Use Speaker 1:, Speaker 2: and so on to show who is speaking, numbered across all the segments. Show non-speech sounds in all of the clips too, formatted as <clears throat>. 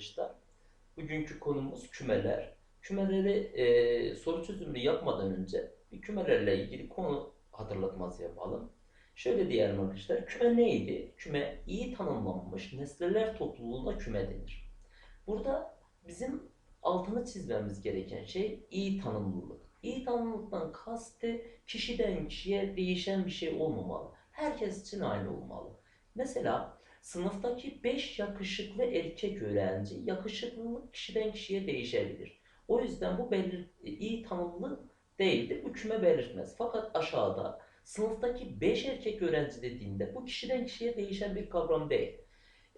Speaker 1: arkadaşlar. Bugünkü konumuz kümeler. Kümeleri e, soru çözümünü yapmadan önce bir kümelerle ilgili konu hatırlatması yapalım. Şöyle diyelim arkadaşlar. Küme neydi? Küme iyi tanımlanmış nesneler topluluğuna küme denir. Burada bizim altını çizmemiz gereken şey iyi tanımlılık. İyi tanımlılıktan kastı kişiden kişiye değişen bir şey olmamalı. Herkes için aynı olmalı. Mesela sınıftaki 5 yakışıklı erkek öğrenci yakışıklılık kişiden kişiye değişebilir. O yüzden bu belir iyi tanımlı değildir. Bu belirtmez. Fakat aşağıda sınıftaki 5 erkek öğrenci dediğinde bu kişiden kişiye değişen bir kavram değil.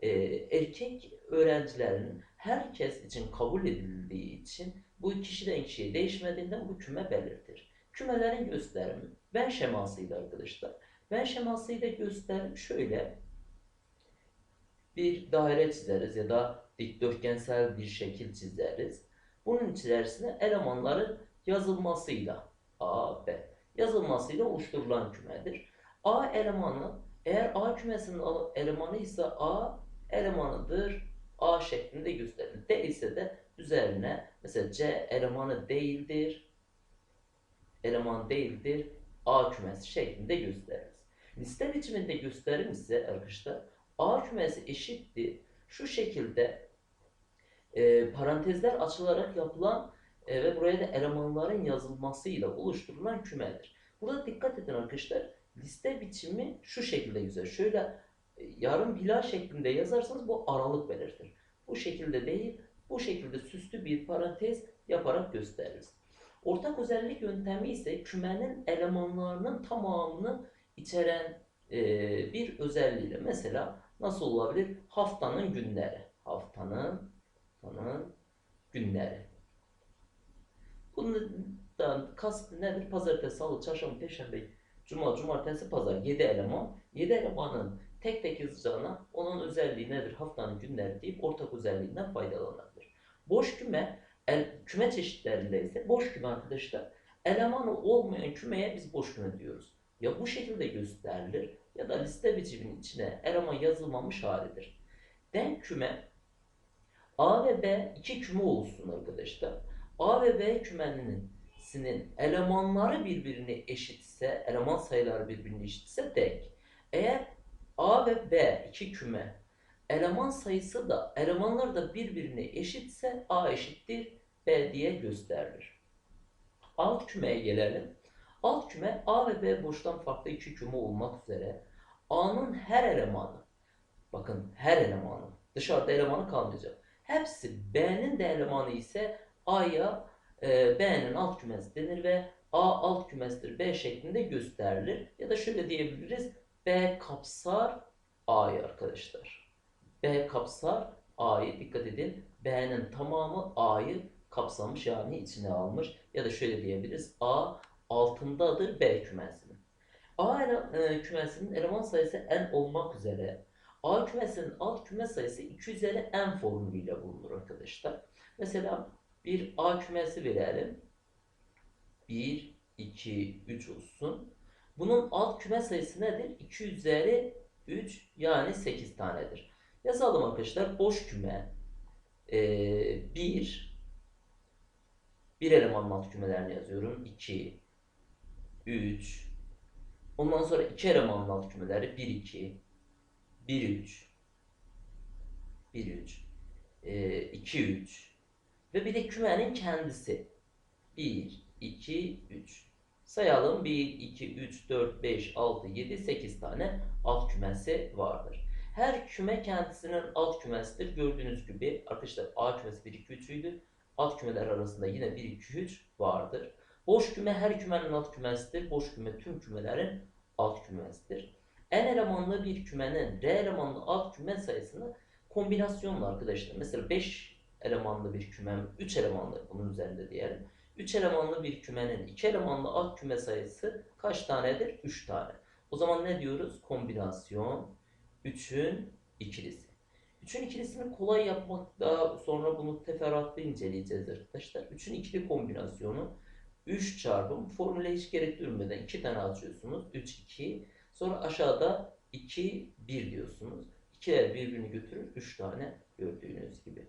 Speaker 1: Ee, erkek öğrencilerin herkes için kabul edildiği için bu kişiden kişiye değişmediğinden bu küme belirtir. Kümelerin gösterimi ben şemasıyla arkadaşlar. Ben şemasıyla gösterim şöyle bir daire çizeriz ya da dikdörtgensel bir şekil çizeriz. Bunun içerisine elemanların yazılmasıyla A, B yazılmasıyla oluşturulan kümedir. A elemanı eğer A kümesinin elemanı ise A elemanıdır. A şeklinde gösterilir. D ise de üzerine mesela C elemanı değildir. Eleman değildir. A kümesi şeklinde gösteririz. Liste biçiminde gösterim ise arkadaşlar A kümesi eşittir. Şu şekilde e, parantezler açılarak yapılan e, ve buraya da elemanların yazılmasıyla oluşturulan kümedir. Burada dikkat edin arkadaşlar. Liste biçimi şu şekilde güzel. Şöyle e, yarım bila şeklinde yazarsanız bu aralık belirtir. Bu şekilde değil, bu şekilde süslü bir parantez yaparak gösteririz. Ortak özellik yöntemi ise kümenin elemanlarının tamamını içeren e, bir özelliğiyle. Mesela nasıl olabilir? Haftanın günleri. Haftanın, haftanın günleri. Bundan kast nedir? Pazartesi, salı, çarşamba, perşembe, cuma, cumartesi, pazar. 7 eleman. 7 elemanın tek tek yazacağına onun özelliği nedir? Haftanın günleri deyip ortak özelliğinden faydalanabilir. Boş küme, el, küme çeşitlerinde ise boş küme arkadaşlar elemanı olmayan kümeye biz boş küme diyoruz. Ya bu şekilde gösterilir ya da liste biçiminin içine eleman yazılmamış halidir. Denk küme A ve B iki küme olsun arkadaşlar. A ve B kümenin sinin elemanları birbirini eşitse, eleman sayıları birbirini eşitse denk. Eğer A ve B iki küme eleman sayısı da elemanlar da birbirini eşitse A eşittir B diye gösterilir. Alt kümeye gelelim. Alt küme A ve B boştan farklı iki küme olmak üzere A'nın her elemanı bakın her elemanı dışarıda elemanı kalmayacak. Hepsi B'nin de elemanı ise A'ya e, B'nin alt kümesi denir ve A alt kümesidir B şeklinde gösterilir. Ya da şöyle diyebiliriz. B kapsar A'yı arkadaşlar. B kapsar A'yı dikkat edin. B'nin tamamı A'yı kapsamış yani içine almış. Ya da şöyle diyebiliriz. A altındadır B kümesinin. A e, kümesinin eleman sayısı n olmak üzere A kümesinin alt küme sayısı 2 üzeri n formülüyle bulunur arkadaşlar. Mesela bir A kümesi verelim. 1, 2, 3 olsun. Bunun alt küme sayısı nedir? 2 üzeri 3 yani 8 tanedir. Yazalım arkadaşlar. Boş küme 1 bir elemanın alt kümelerini yazıyorum. 2 3 Ondan sonra iki elemanın alt kümeleri. 1 2 1 3 1 3 2 3 ve bir de kümenin kendisi. 1 2 3 sayalım. 1 2 3 4 5 6 7 8 tane alt kümesi vardır. Her küme kendisinin alt kümesidir. Gördüğünüz gibi arkadaşlar A kümesi 1 2 3 idi. Alt kümeler arasında yine 1 2 3 vardır. Boş küme her kümenin alt kümesidir. Boş küme tüm kümelerin alt kümesidir. N elemanlı bir kümenin R elemanlı alt küme sayısını kombinasyonla arkadaşlar. Mesela 5 elemanlı bir kümem, 3 elemanlı bunun üzerinde diyelim. 3 elemanlı bir kümenin 2 elemanlı alt küme sayısı kaç tanedir? 3 tane. O zaman ne diyoruz? Kombinasyon 3'ün ikilisi. 3'ün ikilisini kolay yapmak daha sonra bunu teferruatlı inceleyeceğiz arkadaşlar. 3'ün ikili kombinasyonu 3 çarpım formüle hiç gerek duymadan 2 tane açıyorsunuz. 3, 2. Sonra aşağıda 2, 1 diyorsunuz. İkiler birbirini götürür. 3 tane gördüğünüz gibi.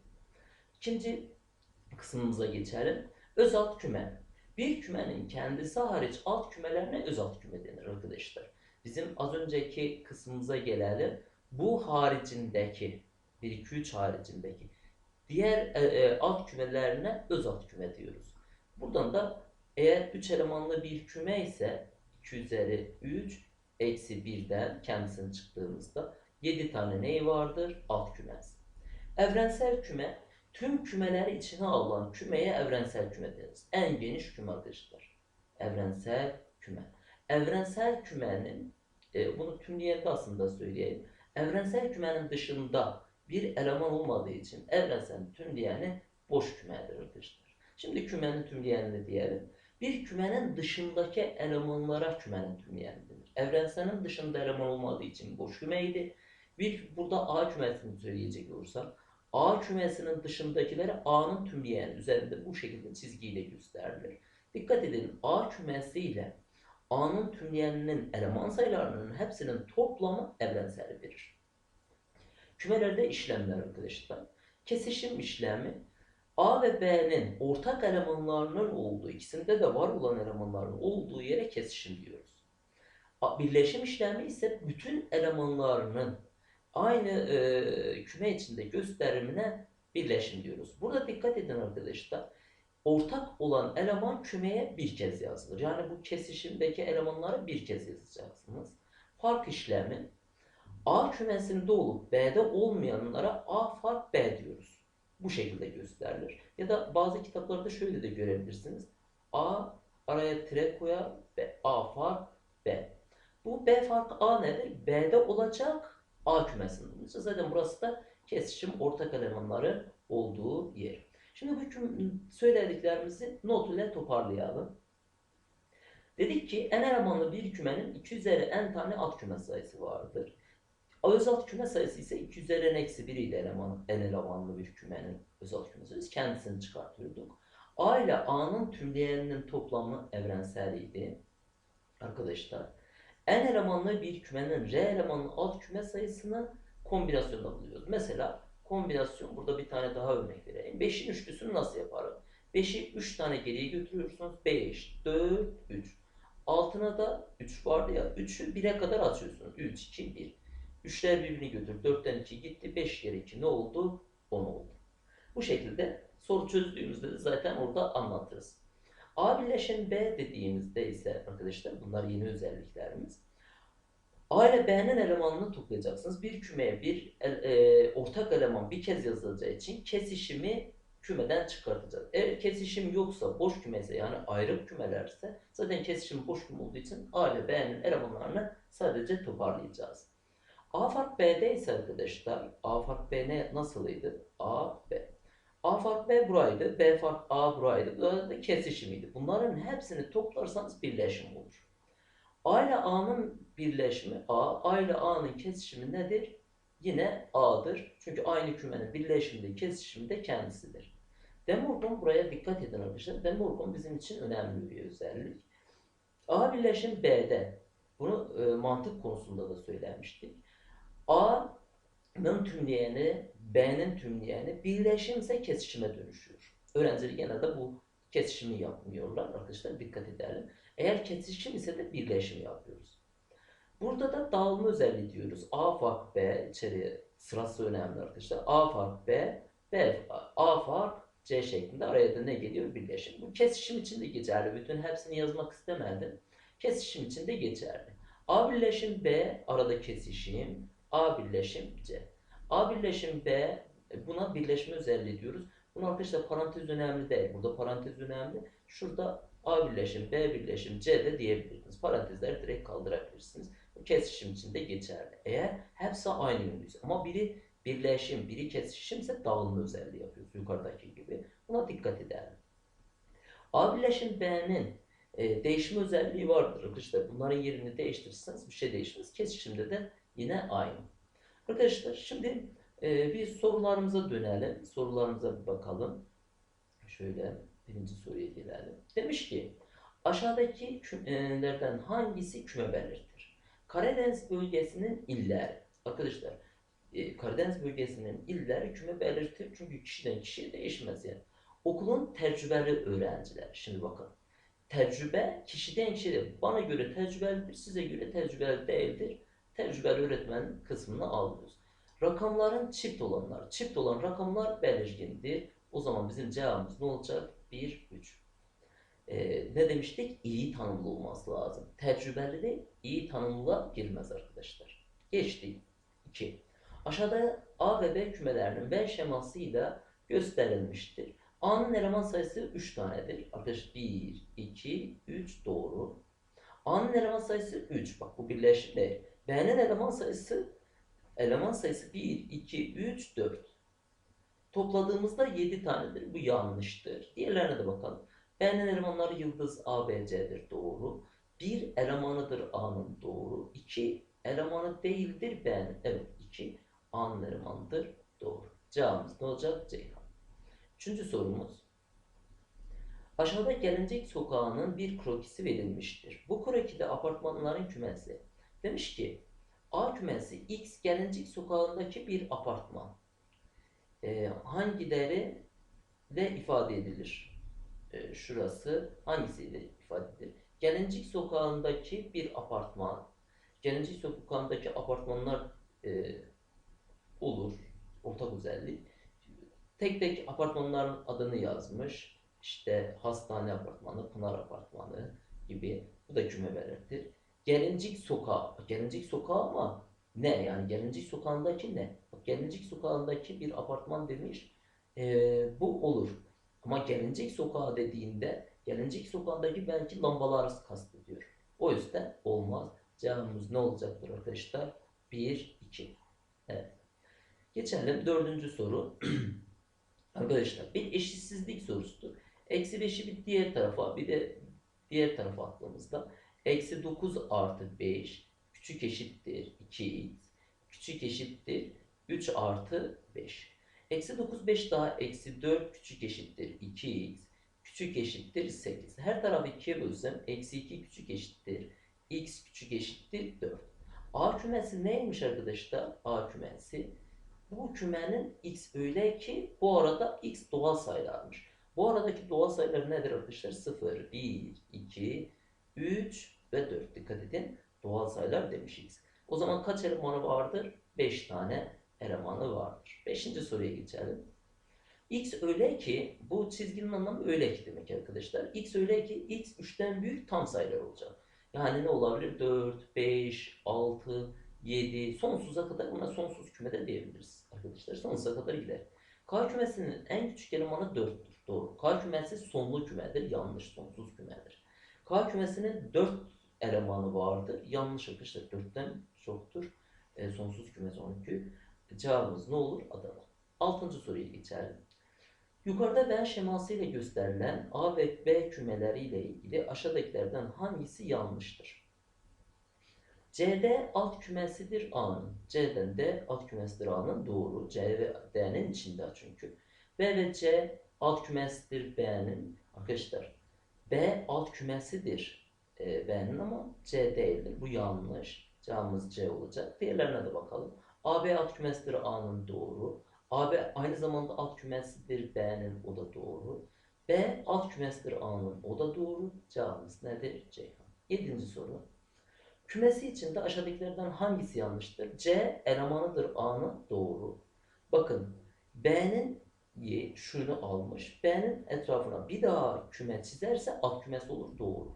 Speaker 1: İkinci kısmımıza geçelim. Öz alt küme. Bir kümenin kendisi hariç alt kümelerine öz alt küme denir arkadaşlar. Bizim az önceki kısmımıza gelelim. Bu haricindeki 1 2 3 haricindeki diğer e, e, alt kümelerine öz alt küme diyoruz. Buradan da eğer 3 elemanlı bir küme ise 2 üzeri 3 eksi 1'den kendisini çıktığımızda 7 tane neyi vardır? Alt kümesi. Evrensel küme tüm kümeleri içine alan kümeye evrensel küme deriz. En geniş küme arkadaşlar. Evrensel küme. Evrensel kümenin e, bunu tümleyende aslında söyleyeyim. Evrensel kümenin dışında bir eleman olmadığı için evrenselin tümleyeni boş kümedir. Şimdi kümenin tümleyenini diyelim. Bir kümenin dışındaki elemanlara kümenin tümleyeni denir. Evrenselin dışında eleman olmadığı için boş kümeydi. Bir burada A kümesini söyleyecek olursam A kümesinin dışındakileri A'nın tümleyeni üzerinde bu şekilde çizgiyle gösterilir. Dikkat edelim A kümesi ile A'nın tümleyeninin eleman sayılarının hepsinin toplamı evrenseli verir. Kümelerde işlemler arkadaşlar. Kesişim işlemi A ve B'nin ortak elemanlarının olduğu, ikisinde de var olan elemanların olduğu yere kesişim diyoruz. Birleşim işlemi ise bütün elemanlarının aynı e, küme içinde gösterimine birleşim diyoruz. Burada dikkat edin arkadaşlar. Ortak olan eleman kümeye bir kez yazılır. Yani bu kesişimdeki elemanları bir kez yazacaksınız. Fark işlemi A kümesinde olup B'de olmayanlara A fark B diyoruz. Bu şekilde gösterilir. Ya da bazı kitaplarda şöyle de görebilirsiniz. A araya tire koyar ve A fark B. Bu B fark A nedir? B'de olacak A kümesinde. Zaten burası da kesişim ortak elemanları olduğu yer. Şimdi bu söylediklerimizi not ile toparlayalım. Dedik ki n elemanlı bir kümenin 2 üzeri n tane alt küme sayısı vardır. Öz alt küme sayısı ise 2 üzeri n eksi 1 ile eleman, n elemanlı bir kümenin öz alt küme sayısı. Kendisini çıkartıyorduk. A ile A'nın tümleyeninin toplamı evrenseliydi. Arkadaşlar. N elemanlı bir kümenin R elemanlı alt küme sayısını kombinasyonla buluyoruz. Mesela kombinasyon burada bir tane daha örnek vereyim. 5'in üçlüsünü nasıl yaparım? 5'i 3 tane geriye götürüyorsunuz. 5, 4, 3. Altına da 3 vardı ya. 3'ü 1'e kadar açıyorsunuz. 3, 2, 1. 3'ler birbirini götür. 4'ten 2 gitti. 5 kere 2 ne oldu? 10 oldu. Bu şekilde soru çözdüğümüzde de zaten orada anlatırız. A birleşim B dediğimizde ise arkadaşlar bunlar yeni özelliklerimiz. A ile B'nin elemanını toplayacaksınız. Bir kümeye bir el- e, ortak eleman bir kez yazılacağı için kesişimi kümeden çıkartacağız. Eğer kesişim yoksa boş küme ise yani ayrı kümelerse zaten kesişim boş küme olduğu için A ile B'nin elemanlarını sadece toparlayacağız. A fark B'de ise arkadaşlar A fark B ne nasılıydı? A B. A fark B buraydı. B fark A buraydı. Bu da kesişimiydi. Bunların hepsini toplarsanız birleşim olur. A ile A'nın birleşimi A, A ile A'nın kesişimi nedir? Yine A'dır. Çünkü aynı kümenin birleşiminde, kesişiminde kendisidir. Demorgon buraya dikkat edin arkadaşlar. Demorgon bizim için önemli bir özellik. A birleşim B'de. Bunu e, mantık konusunda da söylemiştik. A'nın tümleyeni, B'nin tümleyeni birleşimse kesişime dönüşüyor. Öğrenciler genelde bu kesişimi yapmıyorlar. Arkadaşlar dikkat edelim. Eğer kesişim ise de birleşim yapıyoruz. Burada da dağılma özelliği diyoruz. A fark B içeriye sırası önemli arkadaşlar. A fark B, B A fark C şeklinde araya da ne geliyor? Birleşim. Bu kesişim için de geçerli. Bütün hepsini yazmak istemedim. Kesişim için de geçerli. A birleşim B arada kesişim. A birleşim C. A birleşim B e, buna birleşme özelliği diyoruz. Bunu arkadaşlar parantez önemli değil. Burada parantez önemli. Şurada A birleşim, B birleşim, C de diyebilirsiniz. Parantezleri direkt kaldırabilirsiniz. Bu kesişim için de geçerli. Eğer hepsi aynı yönlüyse. Ama biri birleşim, biri kesişimse dağılma özelliği yapıyoruz. Yukarıdaki gibi. Buna dikkat edelim. A birleşim B'nin e, değişme özelliği vardır arkadaşlar. Bunların yerini değiştirirseniz bir şey değişmez. Kesişimde de yine aynı. Arkadaşlar şimdi e, bir sorularımıza dönelim. Sorularımıza bir bakalım. Şöyle birinci soruya gelelim. Demiş ki aşağıdaki kümelerden hangisi küme belirtir? Karadeniz bölgesinin illeri. Arkadaşlar e, Karadeniz bölgesinin illeri küme belirtir. Çünkü kişiden kişiye değişmez yani. Okulun tecrübeli öğrenciler. Şimdi bakın. Tecrübe kişiden kişiye bana göre tecrübelidir, size göre tecrübeli değildir. Tecrübeli öğretmen kısmını alıyoruz. Rakamların çift olanlar. Çift olan rakamlar belirgindir. O zaman bizim cevabımız ne olacak? 1, 3. Ee, ne demiştik? İyi tanımlı olması lazım. Tecrübeli de iyi tanımlığa girmez arkadaşlar. Geçtik. 2. Aşağıda A ve B kümelerinin B şemasıyla gösterilmiştir. A'nın eleman sayısı 3 tanedir. Arkadaşlar 1, 2, 3 doğru. A'nın eleman sayısı 3. Bak bu birleşim değil. B'nin eleman sayısı eleman sayısı 1, 2, 3, 4. Topladığımızda 7 tanedir. Bu yanlıştır. Diğerlerine de bakalım. B'nin elemanları yıldız A, B, C'dir. Doğru. Bir elemanıdır A'nın. Doğru. İki elemanı değildir B'nin. Evet. iki A'nın elemanıdır. Doğru. Cevabımız ne olacak? Ceyhan. Üçüncü sorumuz. Aşağıda Gelincik Sokağı'nın bir krokisi verilmiştir. Bu krokide apartmanların kümesi. Demiş ki A kümesi X Gelincik Sokağı'ndaki bir apartman. Ee, hangileri de ifade edilir? Ee, şurası hangisiyle ifade edilir? Gelincik Sokağı'ndaki bir apartman. Gelincik Sokağı'ndaki apartmanlar e, olur. Ortak özellik. Tek tek apartmanların adını yazmış. İşte hastane apartmanı, Pınar apartmanı gibi. Bu da küme belirtir. Gelincik Sokağı. Gelincik Sokağı ama ne? Yani Gelincik Sokağı'ndaki ne? Bak, Gelincik Sokağı'ndaki bir apartman demiş. Ee, bu olur. Ama Gelincik Sokağı dediğinde Gelincik Sokağı'ndaki belki lambalar kastediyor. O yüzden olmaz. Cevabımız ne olacaktır arkadaşlar? 1, 2. Evet. Geçelim dördüncü soru. <clears throat> Arkadaşlar bir eşitsizlik sorusudur. Eksi 5'i bir diğer tarafa bir de diğer tarafa attığımızda eksi 9 artı 5 küçük eşittir 2x küçük eşittir 3 artı 5. Eksi 9 5 daha eksi 4 küçük eşittir 2x küçük eşittir 8. Her tarafı 2'ye bölsem eksi 2 küçük eşittir x küçük eşittir 4. A kümesi neymiş arkadaşlar? A kümesi bu kümenin x öyle ki bu arada x doğal sayılarmış. Bu aradaki doğal sayılar nedir arkadaşlar? 0, 1, 2, 3 ve 4. Dikkat edin. Doğal sayılar demiş x. O zaman kaç elemanı vardır? 5 tane elemanı vardır. Beşinci soruya geçelim. X öyle ki bu çizginin anlamı öyle ki demek arkadaşlar. X öyle ki x 3'ten büyük tam sayılar olacak. Yani ne olabilir? 4, 5, 6, 7, sonsuza kadar buna sonsuz küme de diyebiliriz arkadaşlar. Sonsuza kadar gider. K kümesinin en küçük elemanı 4'tür. Doğru. K kümesi sonlu kümedir. Yanlış. Sonsuz kümedir. K kümesinin 4 elemanı vardır. Yanlış arkadaşlar. 4'ten çoktur. E, sonsuz kümesi 12. Cevabımız ne olur? Adana. Altıncı soruya geçelim. Yukarıda Venn şeması ile gösterilen A ve B kümeleri ile ilgili aşağıdakilerden hangisi yanlıştır? CD alt kümesidir A'nın. C'den D alt kümesidir A'nın. Doğru. C ve D'nin içinde çünkü. B ve C alt kümesidir B'nin. Arkadaşlar B alt kümesidir e, B'nin ama C değildir. Bu yanlış. Cevabımız C olacak. Diğerlerine de bakalım. AB alt kümesidir A'nın. Doğru. AB aynı zamanda alt kümesidir B'nin. O da doğru. B alt kümesidir A'nın. O da doğru. Cevabımız nedir? Ceyhan. Yedinci soru. Kümesi içinde aşağıdakilerden hangisi yanlıştır? C elemanıdır A'nın doğru. Bakın B'nin şunu almış. B'nin etrafına bir daha küme çizerse alt kümesi olur doğru.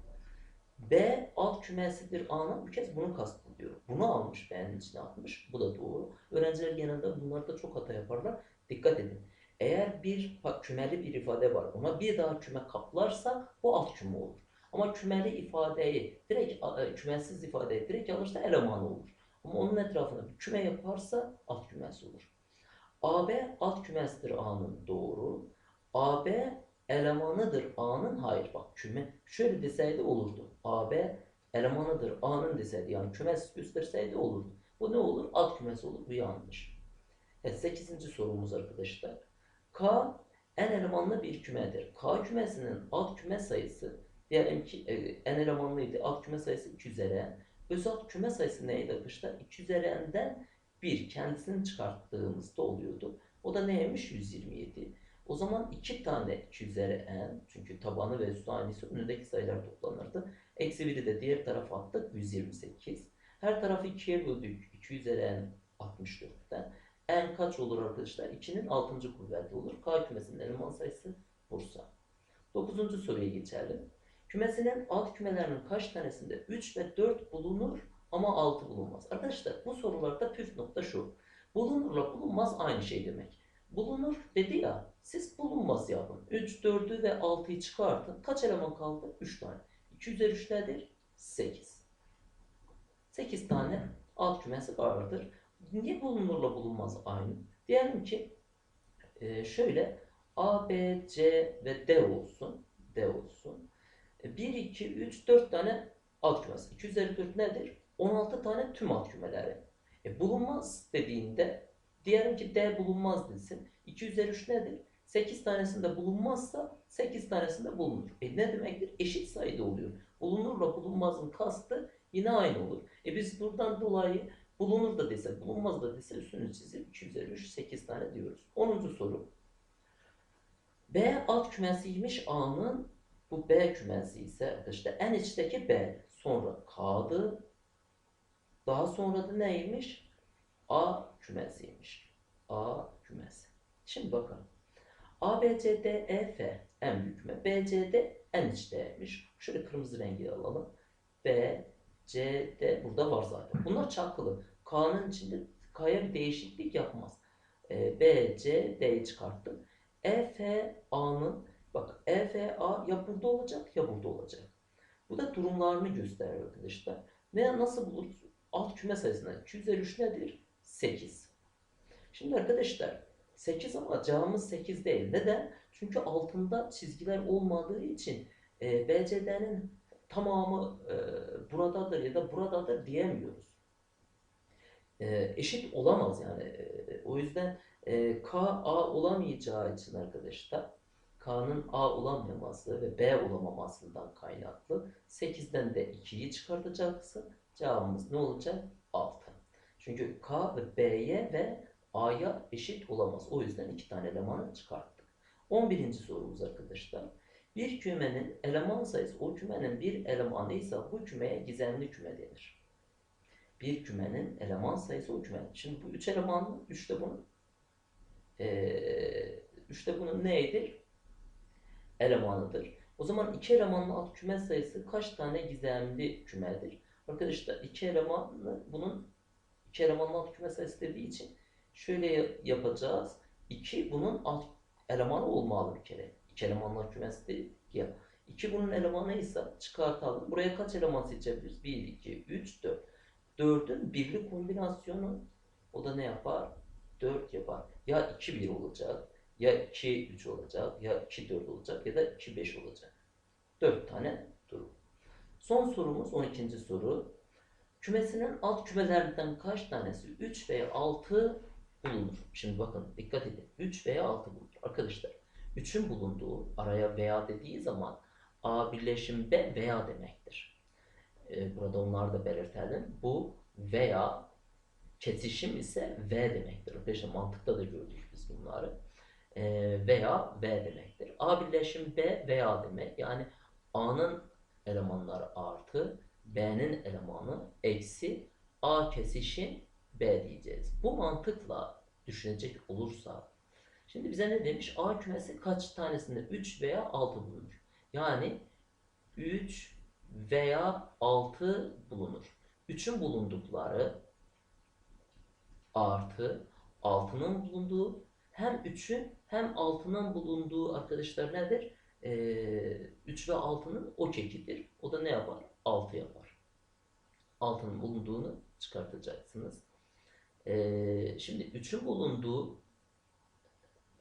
Speaker 1: B alt kümesidir A'nın bir kez bunu kastediyor. Bunu almış B'nin içine atmış. Bu da doğru. Öğrenciler genelde bunlarda çok hata yaparlar. Dikkat edin. Eğer bir kümeli bir ifade var. Ona bir daha küme kaplarsa bu alt küme olur. Ama kümeli ifadeyi direkt e, kümesiz ifadeyi direkt alırsa eleman olur. Ama onun etrafına bir küme yaparsa alt kümesi olur. AB alt kümesidir A'nın doğru. AB elemanıdır A'nın hayır bak küme şöyle deseydi olurdu. AB elemanıdır A'nın deseydi yani kümes gösterseydi olurdu. Bu ne olur? Alt kümesi olur. Bu yanlış. Evet 8. sorumuz arkadaşlar. K en elemanlı bir kümedir. K kümesinin alt küme sayısı Diyelim ki e, en elemanlıydı. Alt küme sayısı 2 üzeri. Öz alt küme sayısı neydi arkadaşlar? 2 üzeri n'den 1 kendisini çıkarttığımızda oluyordu. O da neymiş? 127. O zaman iki tane 2 üzeri n çünkü tabanı ve üstü aynısı önündeki sayılar toplanırdı. Eksi 1'i de diğer tarafa attık 128. Her tarafı 2'ye böldük. 2 üzeri n 64'ten. n kaç olur arkadaşlar? 2'nin 6. kuvveti olur. K kümesinin eleman sayısı Bursa. 9. soruya geçelim. Kümesinin alt kümelerinin kaç tanesinde 3 ve 4 bulunur ama 6 bulunmaz? Arkadaşlar bu sorularda püf nokta şu. Bulunurla bulunmaz aynı şey demek. Bulunur dedi ya siz bulunmaz yapın. 3, 4'ü ve 6'yı çıkartın. Kaç eleman kaldı? 3 tane. 2 üzeri 3 nedir? 8. 8 tane alt kümesi vardır. Niye bulunurla bulunmaz aynı? Diyelim ki e, şöyle A, B, C ve D olsun. D olsun. 1, 2, 3, 4 tane alt kümesi. 2 üzeri 4 nedir? 16 tane tüm alt kümeleri. E, bulunmaz dediğinde diyelim ki D bulunmaz desin. 2 üzeri 3 nedir? 8 tanesinde bulunmazsa 8 tanesinde bulunur. E ne demektir? Eşit sayıda oluyor. Bulunurla bulunmazın kastı yine aynı olur. E biz buradan dolayı bulunur da dese, bulunmaz da dese üstünü çizip 2 üzeri 3, 8 tane diyoruz. 10. soru. B alt kümesiymiş A'nın bu B kümesi ise işte en içteki B sonra K'dı daha sonra da neymiş? A kümesiymiş. A kümesi. Şimdi bakalım. A, B, C, D, E, F en büyük küme. B, C, D en içteymiş. Şöyle kırmızı rengi alalım. B, C, D burada var zaten. Bunlar çakılı. K'nın içinde K'ya bir değişiklik yapmaz. E, B, C, D'yi çıkarttım. E, F, A'nın bak E, F, A ya burada olacak ya burada olacak. Bu da durumlarını gösteriyor arkadaşlar. Ne nasıl buluruz? Alt küme sayısından 2 üzeri 3 nedir? 8. Şimdi arkadaşlar 8 ama cevabımız 8 değil. Neden? Çünkü altında çizgiler olmadığı için e, BCD'nin tamamı e, buradadır ya da buradadır diyemiyoruz. E, eşit olamaz yani. E, o yüzden e, K A olamayacağı için arkadaşlar K'nın A olamaması ve B olamamasından kaynaklı 8'den de 2'yi çıkartacaksın. Cevabımız ne olacak? 6. Çünkü K ve B'ye ve A'ya eşit olamaz. O yüzden iki tane elemanı çıkarttık. 11. sorumuz arkadaşlar. Bir kümenin eleman sayısı o kümenin bir elemanıysa bu kümeye gizemli küme denir. Bir kümenin eleman sayısı o kümenin. Şimdi bu üç elemanlı, üç de bunun ee, üç bunun neydir? Elemanıdır. O zaman iki elemanlı alt küme sayısı kaç tane gizemli kümedir? Arkadaşlar iki elemanlı bunun iki elemanlı alt küme sayısı dediği için şöyle yapacağız. 2 bunun alt elemanı olmalı bir kere. 2 elemanlı kümesi değil ya. 2 bunun elemanıysa çıkartalım. Buraya kaç eleman seçebiliriz? 1, 2, 3, 4. 4'ün birli kombinasyonu o da ne yapar? 4 yapar. Ya 2, 1 olacak. Ya 2, 3 olacak. Ya 2, 4 olacak. Ya da 2, 5 olacak. 4 tane. Son sorumuz 12. soru. Kümesinin alt kümelerinden kaç tanesi 3 veya 6 bulunur? Şimdi bakın dikkat edin. 3 veya 6 bulunur. Arkadaşlar 3'ün bulunduğu araya veya dediği zaman A birleşim B veya demektir. Ee, burada onları da belirtelim. Bu veya kesişim ise V demektir. Arkadaşlar mantıkta da gördük biz bunları. Ee, veya V demektir. A birleşim B veya demek. Yani A'nın elemanları artı B'nin elemanı eksi A kesişim B diyeceğiz. Bu mantıkla düşünecek olursa şimdi bize ne demiş? A kümesi kaç tanesinde 3 veya 6 bulunur. Yani 3 veya 6 bulunur. 3'ün bulundukları artı 6'nın bulunduğu hem 3'ün hem 6'nın bulunduğu arkadaşlar nedir? Ee, 3 ve 6'nın o kekidir. O da ne yapar? 6 yapar. 6'nın bulunduğunu çıkartacaksınız. Ee, şimdi 3'ün bulunduğu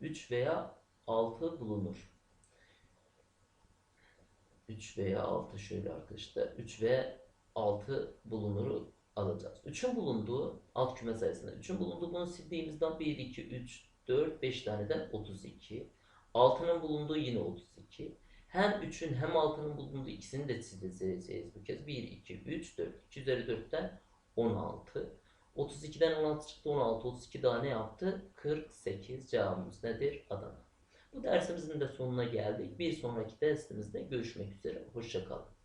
Speaker 1: 3 veya 6 bulunur. 3 veya 6 şöyle arkadaşlar. 3 ve 6 bulunuru alacağız. 3'ün bulunduğu alt küme sayısında 3'ün bulunduğu bunu sildiğimizden 1, 2, 3, 4, 5 taneden 32. 6'nın bulunduğu yine 32. Hem 3'ün hem 6'nın bulunduğu ikisini de sileceğiz bu kez. 1, 2, 3, 4. 2 üzeri 4'ten 16. 32'den 16 çıktı 16. 32 daha ne yaptı? 48. Cevabımız nedir? Adana. Bu dersimizin de sonuna geldik. Bir sonraki dersimizde görüşmek üzere. Hoşçakalın.